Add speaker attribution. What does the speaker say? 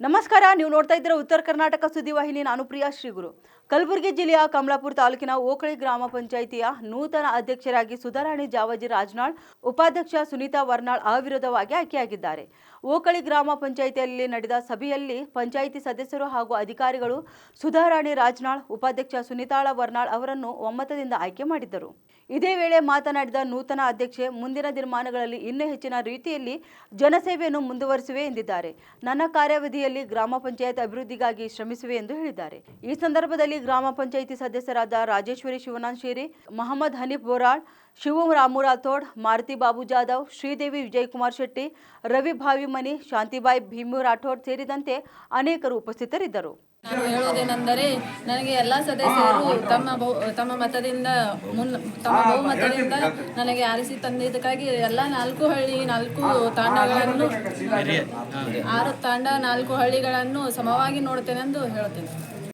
Speaker 1: ನಮಸ್ಕಾರ, ನೀವು ನೋಡ್ತಾ ಇದ್ದೀರಾ ಉತ್ತರ ಕರ್ನಾಟಕ ಸುದ್ದಿವಾಹಿನಿ ನಾನು ಪ್ರಿಯಾ ಶ್ರೀಗುರು. ಕಲಬುರಗಿ ಜಿಲ್ಲೆಯ ಕಮಲಾಪುರ ತಾಲೂಕಿನ ಓಕಳಿ ಗ್ರಾಮ ಪಂಚಾಯಿತಿಯ ನೂತನ ಅಧ್ಯಕ್ಷರಾಗಿ ಸುಧಾರಾಣಿ ಜಾವಜಿ ರಾಜನಾಳ್, ಉಪಾಧ್ಯಕ್ಷ ಸುನೀತಾ ವರ್ನಾಳ್ ಅವಿರೋಧವಾಗಿ ಆಯ್ಕೆಯಾಗಿದ್ದಾರೆ. ಓಕಳಿ ಗ್ರಾಮ ಪಂಚಾಯಿತಿಯಲ್ಲಿ ನಡೆದ ಸಭೆಯಲ್ಲಿ ಪಂಚಾಯಿತಿ ಸದಸ್ಯರು ಹಾಗೂ ಅಧಿಕಾರಿಗಳು ಸುಧಾರಾಣಿ ರಾಜನಾಳ್, ಉಪಾಧ್ಯಕ್ಷ ಸುನೀತಾಳ ವರ್ನಾಳ್ ಅವರನ್ನು ಒಮ್ಮತದಿಂದ ಆಯ್ಕೆ ಮಾಡಿದ್ದರು. ಇದೇ ವೇಳೆ ಮಾತನಾಡಿದ ನೂತನ ಅಧ್ಯಕ್ಷೆ, ಮುಂದಿನ ದಿನಮಾನಗಳಲ್ಲಿ ಇನ್ನೂ ಹೆಚ್ಚಿನ ರೀತಿಯಲ್ಲಿ ಜನಸೇವೆಯನ್ನು ಮುಂದುವರಿಸುವೆ ಎಂದಿದ್ದಾರೆ. ನನ್ನ ಕಾರ್ಯಾವಧಿಯಲ್ಲಿ ಗ್ರಾಮ ಪಂಚಾಯತ್ ಅಭಿವೃದ್ಧಿಗಾಗಿ ಶ್ರಮಿಸುವೆ ಎಂದು ಹೇಳಿದ್ದಾರೆ. ಈ ಸಂದರ್ಭದಲ್ಲಿ ಗ್ರಾಮ ಪಂಚಾಯಿತಿ ಸದಸ್ಯರಾದ ರಾಜೇಶ್ವರಿ ಶಿವನಾಂಶೇರಿ ಮಹಮ್ಮದ್ ಹನೀಫ್ ಬೋರಾಳ್ ಶಿವಂ ರಾಮು ರಾಥೋಡ್ ಮಾರುತಿ ಬಾಬು ಜಾಧವ್ ಶ್ರೀದೇವಿ ವಿಜಯಕುಮಾರ್ ಶೆಟ್ಟಿ ರವಿ ಭಾವಿಮನಿ ಶಾಂತಿಬಾಯಿ ಭೀಮು ರಾಥೋಡ್ ಸೇರಿದಂತೆ ಅನೇಕರು ಉಪಸ್ಥಿತರಿದ್ದರು.
Speaker 2: ನಾನು ಹೇಳುವುದೇನೆಂದರೆ ನನಗೆ ಎಲ್ಲ ಸದಸ್ಯರು ತಮ್ಮ ಬಹು ತಮ್ಮ ಮತದಿಂದ ಮುನ್ ತಮ್ಮ ಬಹುಮತದಿಂದ ನನಗೆ ಆರಿಸಿ ತಂದಿದ್ದಕ್ಕಾಗಿ ಎಲ್ಲ ನಾಲ್ಕು ಹಳ್ಳಿ ನಾಲ್ಕು ತಾಂಡಗಳನ್ನು ಆರು ತಾಂಡ ನಾಲ್ಕು ಹಳ್ಳಿಗಳನ್ನು ಸಮವಾಗಿ ನೋಡ್ತೇನೆಂದು ಹೇಳುತ್ತೇನೆ.